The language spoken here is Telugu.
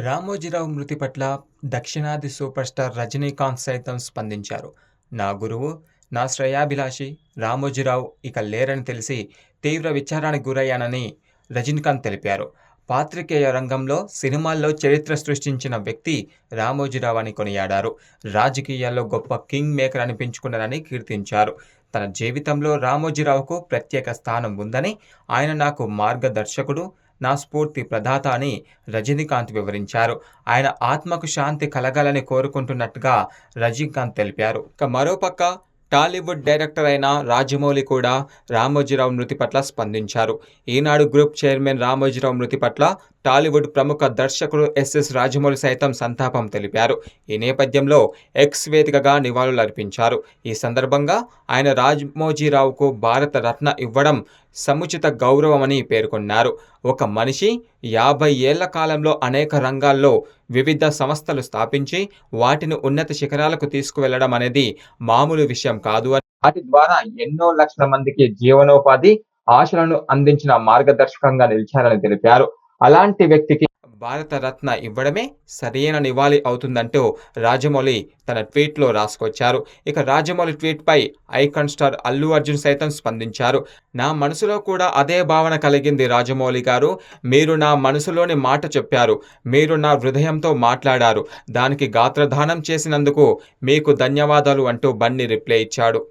రామోజీరావు మృతి పట్ల దక్షిణాది సూపర్ స్టార్ రజనీకాంత్ సైతం స్పందించారు. నా గురువు నా శ్రేయాభిలాషి రామోజీరావు ఇక లేరని తెలిసి తీవ్ర విచారానికి గురయ్యానని రజనీకాంత్ తెలిపారు. పాత్రికేయ రంగంలో సినిమాల్లో చరిత్ర సృష్టించిన వ్యక్తి రామోజీరావు అని కొనియాడారు. రాజకీయాల్లో గొప్ప కింగ్ మేకర్ అనిపించుకున్నారని కీర్తించారు. తన జీవితంలో రామోజీరావుకు ప్రత్యేక స్థానం ఉందని ఆయన నాకు మార్గదర్శకుడు నా స్ఫూర్తి ప్రదాత అని రజనీకాంత్ వివరించారు. ఆయన ఆత్మకు శాంతి కలగాలని కోరుకుంటున్నట్టుగా రజనీకాంత్ తెలిపారు. ఇక మరోపక్క టాలీవుడ్ డైరెక్టర్ అయిన రాజమౌళి కూడా రామోజీరావు మృతి పట్ల స్పందించారు. ఈనాడు గ్రూప్ చైర్మన్ రామోజీరావు మృతి పట్ల టాలీవుడ్ ప్రముఖ దర్శకుడు ఎస్ఎస్ రాజమౌళి సైతం సంతాపం తెలిపారు. ఈ నేపథ్యంలో ఎక్స్ వేదికగా నివాళులర్పించారు. ఈ సందర్భంగా ఆయన రాజమోజీరావుకు భారత రత్న ఇవ్వడం సముచిత గౌరవమని పేర్కొన్నారు. ఒక మనిషి యాభై ఏళ్ళ కాలంలో అనేక రంగాల్లో వివిధ సంస్థలు స్థాపించి వాటిని ఉన్నత శిఖరాలకు తీసుకువెళ్ళడం అనేది మామూలు విషయం కాదు అని వాటి ద్వారా ఎన్నో లక్షల మందికి జీవనోపాధి ఆశలను అందించిన మార్గదర్శకంగా నిలిచారని తెలిపారు. అలాంటి వ్యక్తికి భారతరత్న ఇవ్వడమే సరైన నివాళి అవుతుందంటూ రాజమౌళి తన ట్వీట్లో రాసుకొచ్చారు. ఇక రాజమౌళి ట్వీట్పై ఐకాన్ స్టార్ అల్లు అర్జున్ సైతం స్పందించారు. నా మనసులో కూడా అదే భావన కలిగింది రాజమౌళి గారు. మీరు నా మనసులోని మాట చెప్పారు. మీరు నా హృదయంతో మాట్లాడారు. దానికి గాత్రదానం చేసినందుకు మీకు ధన్యవాదాలు అంటూ బన్నీ రిప్లై ఇచ్చాడు.